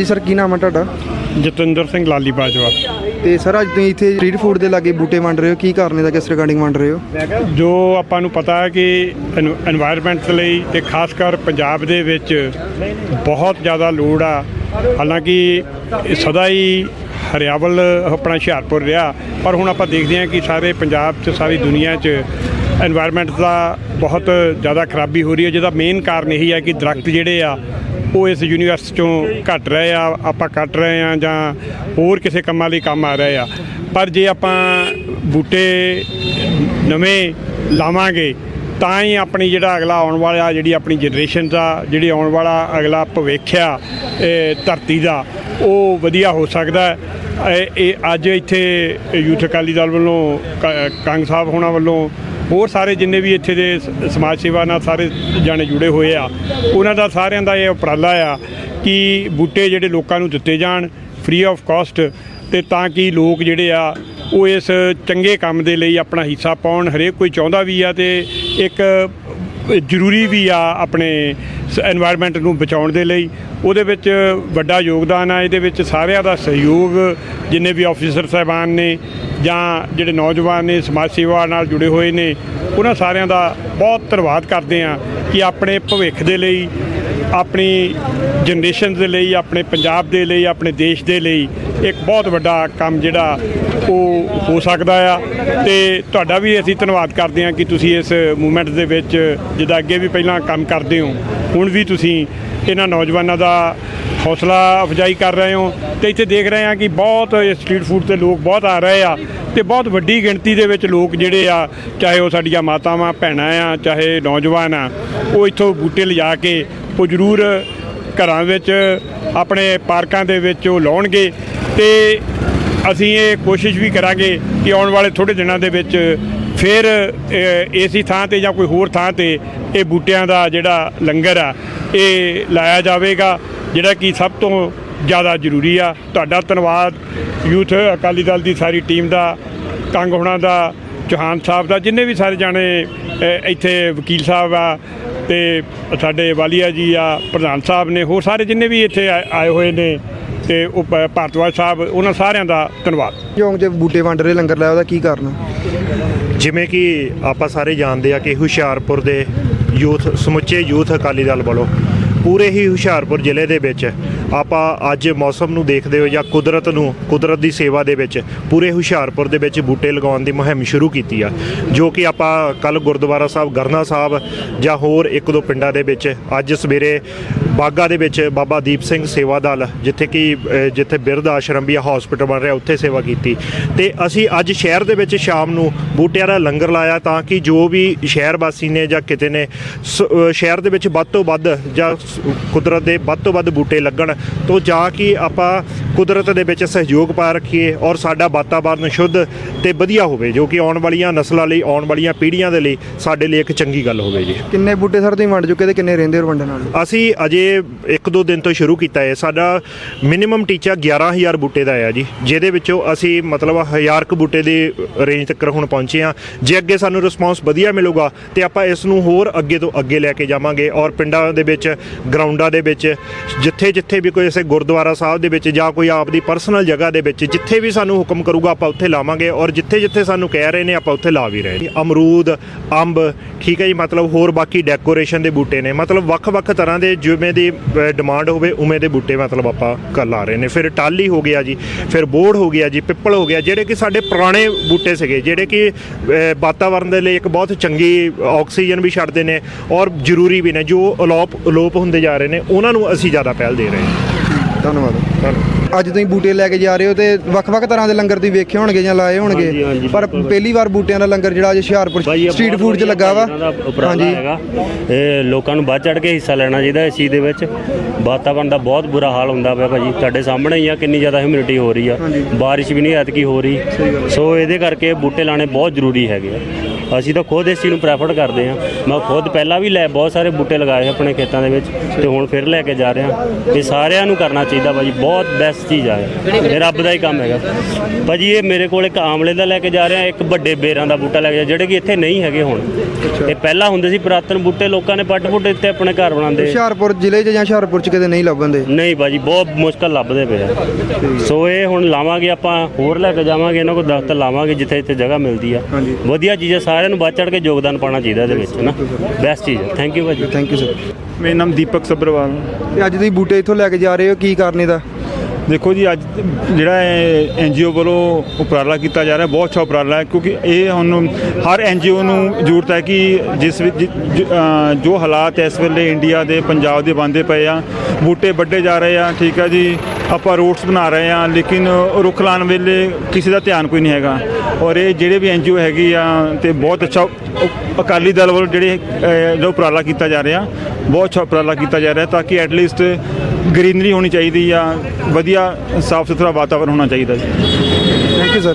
ਜੀ ਸਰ ਕੀ ਨਾਮ ਹੈ ਤੁਹਾਡਾ? ਜਤਿੰਦਰ ਸਿੰਘ ਲਾਲੀ ਬਾਜਵਾ। ਤੇ ਸਰ ਅੱਜ ਤੁਸੀਂ ਇੱਥੇ ਸਟਰੀਟ ਫੂਡ ਦੇ ਲਾਗੇ ਬੂਟੇ ਵੰਡ ਰਹੇ ਹੋ। ਕੀ ਕਾਰਨ ਦਾ ਕਿਸ ਰਿਗਾਰਡਿੰਗ ਵੰਡ ਰਹੇ ਹੋ? ਜੋ ਆਪਾਂ ਨੂੰ ਪਤਾ ਹੈ ਕਿ এনवायरमेंट ਲਈ ਤੇ ਖਾਸ ਕਰ ਪੰਜਾਬ ਦੇ ਵਿੱਚ ਬਹੁਤ ਜ਼ਿਆਦਾ ਲੋੜ ਆ। ਹਾਲਾਂਕਿ ਸਦਾ ਹੀ ਹਰਿਆਵਲ ਆਪਣਾ ਹਿਆਰਪੁਰ ਰਿਹਾ। ਪਰ ਹੁਣ ਆਪਾਂ ਦੇਖਦੇ ਹਾਂ ਕਿ ਸਾਰੇ ਪੰਜਾਬ 'ਚ ਸਾਰੀ ਦੁਨੀਆ 'ਚ এনवायरमेंट ਦਾ ਬਹੁਤ ਜ਼ਿਆਦਾ ਖਰਾਬੀ ਹੋ ਰਹੀ ਹੈ। ਜਿਹਦਾ ਮੇਨ ਕਾਰਨ ਇਹੀ ਹੈ ਕਿ ਦਰਖਤ ਜਿਹੜੇ ਆ ਉਹ ਇਸ ਯੂਨੀਵਰਸ ਚੋਂ ਘਟ ਰਹੇ ਆ, ਆਪਾਂ ਕੱਟ ਰਹੇ ਆ ਜਾਂ ਹੋਰ ਕਿਸੇ ਕੰਮਾਂ ਲਈ ਕੰਮ ਆ ਰਹੇ ਆ। ਪਰ ਜੇ ਆਪਾਂ ਬੂਟੇ ਨਵੇਂ ਲਾਵਾਂਗੇ, ਤਾਂ ਹੀ ਆਪਣੀ ਜਿਹੜਾ ਅਗਲਾ ਆਉਣ ਵਾਲਾ, ਜਿਹੜੀ ਆਪਣੀ ਜਨਰੇਸ਼ਨ ਦਾ ਜਿਹੜੀ ਆਉਣ ਵਾਲਾ ਅਗਲਾ ਭਵਿੱਖ ਆ ਧਰਤੀ ਦਾ, ਉਹ ਵਧੀਆ ਹੋ ਸਕਦਾ ਇਹ ਇਹ ਅੱਜ ਇੱਥੇ ਯੂਥ ਅਕਾਲੀ ਦਲ ਵੱਲੋਂ ਕ- ਕੰਗ ਸਾਹਿਬ ਹੋਣਾ ਵੱਲੋਂ ਹੋਰ ਸਾਰੇ ਜਿੰਨੇ ਵੀ ਇੱਥੇ ਦੇ ਸਮਾਜ ਸੇਵਾ ਨਾਲ ਸਾਰੇ ਜਾਣੇ ਜੁੜੇ ਹੋਏ ਆ, ਉਹਨਾਂ ਦਾ ਸਾਰਿਆਂ ਦਾ ਇਹ ਉਪਰਾਲਾ ਆ ਕਿ ਬੂਟੇ ਜਿਹੜੇ ਲੋਕਾਂ ਨੂੰ ਦਿੱਤੇ ਜਾਣ ਫ੍ਰੀ ਆਫ ਕਾਸਟ ਤੇ ਤਾਂ ਕਿ ਲੋਕ ਜਿਹੜੇ ਆ, ਉਹ ਇਸ ਚੰਗੇ ਕੰਮ ਦੇ ਲਈ ਆਪਣਾ ਹਿੱਸਾ ਪਾਉਣ, ਹਰੇਕ ਕੋਈ ਚਾਹੁੰਦਾ ਵੀ ਆ ਤੇ ਇੱਕ ਜ਼ਰੂਰੀ ਵੀ ਆ ਆਪਣੇ এনवायरमेंट ਨੂੰ ਬਚਾਉਣ ਦੇ ਲਈ, ਉਹਦੇ ਵਿੱਚ ਵੱਡਾ ਯੋਗਦਾਨ ਆ, ਇਹਦੇ ਵਿੱਚ ਸਾਰਿਆਂ ਦਾ ਸਹਿਯੋਗ ਜਿੰਨੇ ਵੀ ਆਫੀਸਰ ਸਹਿਬਾਨ ਨੇ ਜਾਂ ਜਿਹੜੇ ਨੌਜਵਾਨ ਨੇ, ਸਮਾਜ ਸੇਵਾ ਨਾਲ ਜੁੜੇ ਹੋਏ ਨੇ, ਉਹਨਾਂ ਸਾਰਿਆਂ ਦਾ ਬਹੁਤ ਧੰਨਵਾਦ ਕਰਦੇ ਆ ਕਿ ਆਪਣੇ ਭਵਿੱਖ ਦੇ ਲਈ, ਆਪਣੀ ਜਨਰੇਸ਼ਨ ਦੇ ਲਈ, ਆਪਣੇ ਪੰਜਾਬ ਦੇ ਲਈ, ਆਪਣੇ ਦੇਸ਼ ਦੇ ਲਈ ਇੱਕ ਬਹੁਤ ਵੱਡਾ ਕੰਮ ਜਿਹੜਾ ਉਹ ਹੋ ਸਕਦਾ ਆ। ਤੇ ਤੁਹਾਡਾ ਵੀ ਅਸੀਂ ਧੰਨਵਾਦ ਕਰਦੇ ਹਾਂ ਕਿ ਤੁਸੀਂ ਇਸ ਮੂਵਮੈਂਟ ਦੇ ਵਿੱਚ, ਜਿੱਦਾਂ ਅੱਗੇ ਵੀ ਪਹਿਲਾਂ ਕੰਮ ਕਰਦੇ ਹੋ, ਹੁਣ ਵੀ ਤੁਸੀਂ ਇਹਨਾਂ ਨੌਜਵਾਨਾਂ ਦਾ ਹੌਸਲਾ ਅਫਜਾਈ ਕਰ ਰਹੇ ਹੋ ਤੇ ਇੱਥੇ ਦੇਖ ਰਹੇ ਹਾਂ ਕਿ ਬਹੁਤ ਸਟਰੀਟ ਫੂਡ ਤੇ ਲੋਕ ਬਹੁਤ ਆ ਰਹੇ ਆ ਤੇ ਬਹੁਤ ਵੱਡੀ ਗਿਣਤੀ ਦੇ ਵਿੱਚ ਲੋਕ ਜਿਹੜੇ ਆ, ਚਾਹੇ ਉਹ ਸਾਡੀਆਂ ਮਾਤਾਵਾਂ, ਭੈਣਾਂ ਆ, ਚਾਹੇ ਨੌਜਵਾਨ ਆ, ਉਹ ਇੱਥੋਂ ਬੂਟੇ ਲਿਜਾ ਕੇ ਉਹ ਜ਼ਰੂਰ ਘਰਾਂ ਵਿੱਚ, ਆਪਣੇ ਪਾਰਕਾਂ ਦੇ ਵਿੱਚ ਉਹ ਲਾਉਣਗੇ ਤੇ ਅਸੀਂ ਇਹ ਕੋਸ਼ਿਸ਼ ਵੀ ਕਰਾਂਗੇ ਕਿ ਆਉਣ ਵਾਲੇ ਥੋੜੇ ਦਿਨਾਂ ਦੇ ਵਿੱਚ ਫਿਰ ਏਸੀ ਥਾਂ ਤੇ ਜਾਂ ਕੋਈ ਹੋਰ ਥਾਂ ਤੇ ਇਹ ਬੂਟਿਆਂ ਦਾ ਜਿਹੜਾ ਲੰਗਰ ਆ, ਇਹ ਲਾਇਆ ਜਾਵੇਗਾ, ਜਿਹੜਾ ਕਿ ਸਭ ਤੋਂ ਜ਼ਿਆਦਾ ਜ਼ਰੂਰੀ ਆ। ਤੁਹਾਡਾ ਧੰਨਵਾਦ, ਯੂਥ ਅਕਾਲੀ ਦਲ ਦੀ ਸਾਰੀ ਟੀਮ ਦਾ, ਕੰਗ ਹੋਣਾ ਦਾ, ਚੌਹਾਨ ਸਾਹਿਬ ਦਾ, ਜਿੰਨੇ ਵੀ ਸਾਰੇ ਜਾਣੇ ਇੱਥੇ ਵਕੀਲ ਸਾਹਿਬ ਆ ਤੇ ਸਾਡੇ ਵਾਲੀਆ ਜੀ ਆ, ਪ੍ਰਧਾਨ ਸਾਹਿਬ ਨੇ, ਹੋਰ ਸਾਰੇ ਜਿੰਨੇ ਵੀ ਇੱਥੇ ਆਏ ਆਏ ਹੋਏ ਨੇ ਤੇ ਉਹ ਭਾਰਤਵਾਜ ਸਾਹਿਬ, ਉਹਨਾਂ ਸਾਰਿਆਂ ਦਾ ਧੰਨਵਾਦ। ਚੌਂਕ 'ਚ ਬੂਟੇ ਵੰਡ ਰਹੇ, ਲੰਗਰ ਲਾਇਆ, ਉਹਦਾ ਕੀ ਕਾਰਨ ਜਿਵੇਂ ਕਿ ਆਪਾਂ ਸਾਰੇ ਜਾਣਦੇ ਆ ਕਿ ਹੁਸ਼ਿਆਰਪੁਰ ਦੇ ਯੂਥ, ਸਮੁੱਚੇ ਯੂਥ ਅਕਾਲੀ ਦਲ ਵੱਲੋਂ ਪੂਰੇ ਹੀ ਹੁਸ਼ਿਆਰਪੁਰ ਜ਼ਿਲ੍ਹੇ ਦੇ ਵਿੱਚ ਆਪਾਂ ਅੱਜ ਮੌਸਮ ਨੂੰ ਦੇਖਦੇ ਹੋ ਜਾਂ ਕੁਦਰਤ ਨੂੰ, ਕੁਦਰਤ ਦੀ ਸੇਵਾ ਦੇ ਵਿੱਚ ਪੂਰੇ ਹੁਸ਼ਿਆਰਪੁਰ ਦੇ ਵਿੱਚ ਬੂਟੇ ਲਗਾਉਣ ਦੀ ਮੁਹਿੰਮ ਸ਼ੁਰੂ ਕੀਤੀ ਆ, ਜੋ ਕਿ ਆਪਾਂ ਕੱਲ ਗੁਰਦੁਆਰਾ ਸਾਹਿਬ, ਗਰਨਾ ਸਾਹਿਬ ਜਾਂ ਹੋਰ ਇੱਕ ਦੋ ਪਿੰਡਾਂ ਦੇ ਵਿੱਚ ਅੱਜ ਸਵੇਰੇ ਬਾਗਾ ਦੇ ਵਿੱਚ ਬਾਬਾ ਦੀਪ ਸਿੰਘ ਸੇਵਾ ਦਲ ਜਿੱਥੇ ਕਿ ਜਿੱਥੇ ਬਿਰਧ ਆਸ਼ਰਮ ਵੀ ਹਸਪੀਟਲ ਬਣ ਰਿਹਾ ਉੱਥੇ ਸੇਵਾ ਕੀਤੀ। ਤੇ ਅਸੀਂ ਅੱਜ ਸ਼ਹਿਰ ਦੇ ਵਿੱਚ ਸ਼ਾਮ ਨੂੰ ਬੂਟਿਆਂ ਦਾ ਲੰਗਰ ਲਾਇਆ ਤਾਂ ਕਿ ਜੋ ਵੀ ਸ਼ਹਿਰ ਵਾਸੀ ਨੇ ਜਾਂ ਕਿਤੇ ਨੇ ਸ਼ਹਿਰ ਦੇ ਵਿੱਚ ਵੱਧ ਤੋਂ ਵੱਧ ਜਾਂ ਕੁਦਰਤ ਦੇ ਵੱਧ ਤੋਂ ਵੱਧ ਬੂਟੇ ਲੱਗਣ ਤੋਂ ਜਾ ਕੇ ਆਪਾਂ ਕੁਦਰਤ ਦੇ ਵਿੱਚ ਸਹਿਯੋਗ ਪਾ ਰੱਖੀਏ ਔਰ ਸਾਡਾ ਵਾਤਾਵਰਨ ਸ਼ੁੱਧ ਤੇ ਵਧੀਆ ਹੋਵੇ ਜੋ ਕਿ ਆਉਣ ਵਾਲੀਆਂ ਨਸਲਾਂ ਲਈ ਆਉਣ ਵਾਲੀਆਂ ਪੀੜ੍ਹੀਆਂ ਦੇ ਲਈ ਸਾਡੇ ਲਈ ਇੱਕ ਚੰਗੀ ਗੱਲ ਹੋਵੇ ਜੀ। ਕਿੰਨੇ ਬੂਟੇ ਸਰ ਤੁਸੀਂ ਵੰਡ ਚੁੱਕੇ ਤੇ ਕਿੰਨੇ ਰਹਿੰਦੇ ਹੋਰ ਵੰਡਣ ਵਾਲੇ? ਅਸੀਂ ਅਜੇ ਇੱਕ ਦੋ ਦਿਨ ਤੋਂ ਸ਼ੁਰੂ ਕੀਤਾ ਹੈ ਸਾਡਾ ਮਿਨੀਮਮ ਟੀਚਾ 11000 ਬੂਟੇ ਦਾ ਆ ਜੀ, ਜਿਹਦੇ ਵਿੱਚੋਂ ਅਸੀਂ ਮਤਲਬ 1000 ਕੁ ਬੂਟੇ ਦੀ ਰੇਂਜ ਤੱਕ ਹੁਣ ਪਹੁੰਚੇ ਆ ਜੇ ਅੱਗੇ ਸਾਨੂੰ ਰਿਸਪਾਂਸ ਵਧੀਆ ਮਿਲੂਗਾ ਤੇ ਆਪਾਂ ਇਸ ਨੂੰ ਹੋਰ ਅੱਗੇ ਤੋਂ ਅੱਗੇ ਲੈ ਕੇ ਜਾਵਾਂਗੇ ਔਰ ਪਿੰਡਾਂ ਦੇ ਵਿੱਚ ਗਰਾਊਂਡਾਂ ਦੇ ਵਿੱਚ, ਜਿੱਥੇ ਜਿੱਥੇ ਵੀ ਕੋਈ ਐਸੇ ਗੁਰਦੁਆਰਾ ਸਾਹਿਬ ਦੇ ਵਿੱਚ ਜਾਂ ਕੋਈ ਆਪ ਦੀ ਪਰਸਨਲ ਜਗ੍ਹਾ ਦੇ ਵਿੱਚ ਜਿੱਥੇ ਵੀ ਸਾਨੂੰ ਹੁਕਮ ਕਰੂਗਾ ਆਪਾਂ ਉੱਥੇ ਲਾਵਾਂਗੇ ਔਰ ਜਿੱਥੇ ਜਿੱਥੇ ਸਾਨੂੰ ਕਹਿ ਰਹੇ ਨੇ ਆਪਾਂ ਉੱਥੇ ਲਾ ਵੀ ਰਹੇ ਹਾਂ ਅਮਰੂਦ, ਅੰਬ, ਠੀਕ ਹੈ ਜੀ, ਮਤਲਬ ਹੋਰ ਬਾਕੀ ਡੈਕੋਰੇਸ਼ਨ ਦੇ ਬੂਟੇ ਨੇ। ਮਤਲਬ ਵੱਖ-ਵੱਖ ਤਰ੍ਹਾਂ ਦੇ ਜਿਵੇਂ ਦੀ ਡਿਮਾਂਡ ਹੋਵੇ ਉਵੇਂ ਦੇ ਬੂਟੇ ਮਤਲਬ ਆਪਾਂ ਕਰ ਲਾ ਰਹੇ ਨੇ। ਫਿਰ ਟਾਲੀ ਹੋ ਗਿਆ ਜੀ ਫਿਰ ਬੋੜ ਹੋ ਗਿਆ ਜੀ ਪਿੱਪਲ ਹੋ ਗਿਆ ਜਿਹੜੇ ਕਿ ਸਾਡੇ ਪੁਰਾਣੇ ਬੂਟੇ ਸੀਗੇ ਜਿਹੜੇ ਕਿ ਅ, ਵਾਤਾਵਰਣ ਦੇ ਲਈ ਇੱਕ ਬਹੁਤ ਚੰਗੀ ਆਕਸੀਜਨ ਵੀ ਛੱਡਦੇ ਨੇ ਔਰ ਜ਼ਰੂਰੀ ਵੀ ਨੇ ਜੋ ਅਲੋਪ ਅਲੋਪ ਹੁੰਦੇ ਜਾ ਰਹੇ ਨੇ ਉਹਨਾਂ ਨੂੰ ਅਸੀਂ ਜ਼ਿਆਦਾ ਪਹਿਲ ਦੇ ਰਹੇ ਹਾਂ। ਧੰਨਵਾਦ। ਧੰਨਵਾਦ। ਅੱਜ ਤੁਸੀਂ ਬੂਟੇ ਲੈ ਕੇ ਜਾ ਰਹੇ ਹੋ ਤੇ ਵੱਖ-ਵੱਖ ਤਰ੍ਹਾਂ ਦੇ ਲੰਗਰ ਤੁਸੀਂ ਵੇਖੇ ਹੋਣਗੇ ਜਾਂ ਲਾਏ ਹਾਂਜੀ, ਹੋਣਗੇ? ਹਾਂਜੀ, ਪਰ ਬਿਲਕੁਲ। ਪਹਿਲੀ ਵਾਰ ਬੂਟਿਆਂ ਦਾ ਲੰਗਰ ਜਿਹੜਾ ਅੱਜ ਹੁਸ਼ਿਆਰਪੁਰ ਭਾਈ ਇਹ ਸਟਰੀਟ ਬਹੁਤ ਫੂਡ 'ਚ ਵਧੀਆ ਲੱਗਾ ਵਾ। ਭਾਈ ਇਹਨਾਂ ਦਾ ਉਪਰਾਲਾ ਹੈਗਾ। ਇਹ ਲੋਕਾਂ ਨੂੰ ਵੱਧ ਚੜ ਕੇ ਹਿੱਸਾ ਲੈਣਾ ਚਾਹੀਦਾ ਇਸ ਚੀਜ਼ ਦੇ ਵਿੱਚ। ਵਾਤਾਵਰਣ ਦਾ ਬਹੁਤ ਬੁਰਾ ਹਾਲ ਹੁੰਦਾ ਪਿਆ ਭਾਜੀ। ਤੁਹਾਡੇ ਸਾਹਮਣੇ ਹੀ ਆ ਕਿੰਨੀ ਜ਼ਿਆਦਾ ਹਿਊਮਿਡਿਟੀ ਹੋ ਰਹੀ ਆ। ਬਾਰਿਸ਼ ਵੀ ਨਹੀਂ ਐਤਕੀ ਹੋ ਰਹੀ। ਸੋ ਇਹਦੇ ਕਰਕੇ ਬੂਟੇ ਲਾਣੇ ਬਹੁਤ ਜ਼ਰੂਰੀ ਹੈਗੇ ਆ। ਅਸੀਂ ਤਾਂ ਖੁਦ ਇਸ ਚੀਜ਼ ਨੂੰ ਪ੍ਰੈਫਰ ਕਰਦੇ ਹਾਂ। ਮੈਂ ਖੁਦ ਪਹਿਲਾਂ ਵੀ ਲੈ ਬਹੁਤ ਸਾਰੇ ਬੂਟੇ ਲਗਾਏ ਆਪਣੇ ਖੇਤਾਂ ਦੇ ਵਿੱਚ ਤੇ ਹੁਣ ਫਿਰ ਲੈ ਕੇ ਜਾ ਰਿਹਾ। ਇਹ ਸਾਰਿਆਂ ਨੂੰ ਕਰਨਾ ਚਾਹੀਦਾ ਭਾਜੀ ਬਹੁਤ ਬੈਸਟ ਚੀਜ਼ ਆ ਇਹ। ਰੱਬ ਦਾ ਹੀ ਕੰਮ ਹੈਗਾ। ਭਾਜੀ ਇਹ ਮੇਰੇ ਕੋਲ ਇੱਕ ਆਮਲੇ ਦਾ ਲੈ ਕੇ ਜਾ ਰਿਹਾ ਇੱਕ ਵੱਡੇ ਬੇਰਾਂ ਦਾ ਬੂਟਾ ਲੈ ਕੇ ਜਾ ਜਿਹੜੇ ਕਿ ਇੱਥੇ ਨਹੀਂ ਹੈਗੇ ਹੁਣ। ਇਹ ਪਹਿਲਾਂ ਹੁੰਦੇ ਸੀ ਪੁਰਾਤਨ ਬੂਟੇ ਲੋਕਾਂ ਨੇ ਪੱਟ ਪੁੱਟ ਦਿੱਤੇ ਆਪਣੇ ਘਰ ਬਣਾਉਂਦੇ। ਹੁਸ਼ਿਆਰਪੁਰ ਜ਼ਿਲ੍ਹੇ 'ਚ ਜਾਂ ਹੁਸ਼ਿਆਰਪੁਰ 'ਚ ਕਿਤੇ ਨਹੀਂ ਲੱਭਣ ਦੇ ਨਹੀਂ ਭਾਜੀ ਬਹੁਤ ਮੁਸ਼ਕਲ ਲੱਭਦੇ ਪਏ ਆ। ਸੋ ਇਹ ਹੁਣ ਲਾਵਾਂਗੇ ਆਪਾਂ ਹੋਰ ਲੈ ਕੇ ਜਾਵਾਂਗੇ ਇਹਨਾਂ ਕੋਲ ਦਰਖਤ ਲਾਵਾਂਗੇ ਜਿੱਥੇ ਜਿੱਥੇ ਜਗ੍ਹਾ ਮਿਲਦੀ ਆ। ਵਧੀਆ ਚੀਜ਼ਾਂ ਸਾਰਿਆਂ ਨੂੰ ਵੱਧ ਚੜ ਕੇ ਯੋਗਦਾਨ ਪਾਉਣਾ ਚਾਹੀਦਾ ਇਹਦੇ ਵਿੱਚ ਨਾ ਬੈਸਟ ਚੀਜ਼ ਹੈ। ਥੈਂਕ ਯੂ ਭਾਜੀ। ਥੈਂਕ ਯੂ ਸਰ ਮੇਰਾ ਨਾਮ ਦੀਪਕ ਸੱਭਰਵਾਲ। ਤੇ ਅੱਜ ਤੁਸੀਂ ਬੂਟੇ ਇੱਥੋਂ ਲੈ ਕੇ ਜਾ ਰਹੇ ਹੋ ਕੀ ਕਰਨੇ ਦਾ ਦੇਖੋ ਜੀ ਅੱਜ ਜਿਹੜਾ ਐਨ ਜੀ ਓ ਵੱਲੋਂ ਉਪਰਾਲਾ ਕੀਤਾ ਜਾ ਰਿਹਾ ਬਹੁਤ ਅੱਛਾ ਉਪਰਾਲਾ ਹੈ ਕਿਉਂਕਿ ਇਹ ਹੁਣ ਹਰ ਐਨ ਜੀ ਓ ਨੂੰ ਜ਼ਰੂਰਤ ਹੈ ਕਿ ਜਿਸ ਵਿੱਚ ਜਿ- ਹਾਲਾਤ ਇਸ ਵੇਲੇ ਇੰਡੀਆ ਦੇ ਪੰਜਾਬ ਦੇ ਬੰਦੇ ਪਏ ਆ ਬੂਟੇ ਵੱਡੇ ਜਾ ਰਹੇ ਆ ਠੀਕ ਹੈ ਜੀ। ਆਪਾਂ ਰੋਡਸ ਬਣਾ ਰਹੇ ਆ ਲੇਕਿਨ ਰੁੱਖ ਲਾਉਣ ਵੇਲੇ ਕਿਸੇ ਦਾ ਧਿਆਨ ਕੋਈ ਨਹੀਂ ਹੈਗਾ। ਔਰ ਇਹ ਜਿਹੜੇ ਵੀ ਐਨ ਜੀ ਓ ਹੈਗੀ ਆ ਤੇ ਬਹੁਤ ਅੱਛਾ ਅਕਾਲੀ ਦਲ ਵੱਲੋਂ ਜਿਹੜੇ ਜੋ ਉਪਰਾਲਾ ਕੀਤਾ ਜਾ ਰਿਹਾ, ਬਹੁਤ ਅੱਛਾ ਉਪਰਾਲਾ ਕੀਤਾ ਜਾ ਰਿਹਾ ਤਾਂ ਕਿ ਐਟਲੀਸਟ ਗ੍ਰੀਨਰੀ ਹੋਣੀ ਚਾਹੀਦੀ ਆ, ਵਧੀਆ ਸਾਫ਼ ਸੁਥਰਾ ਵਾਤਾਵਰਨ ਹੋਣਾ ਚਾਹੀਦਾ ਜੀ। Thank you sir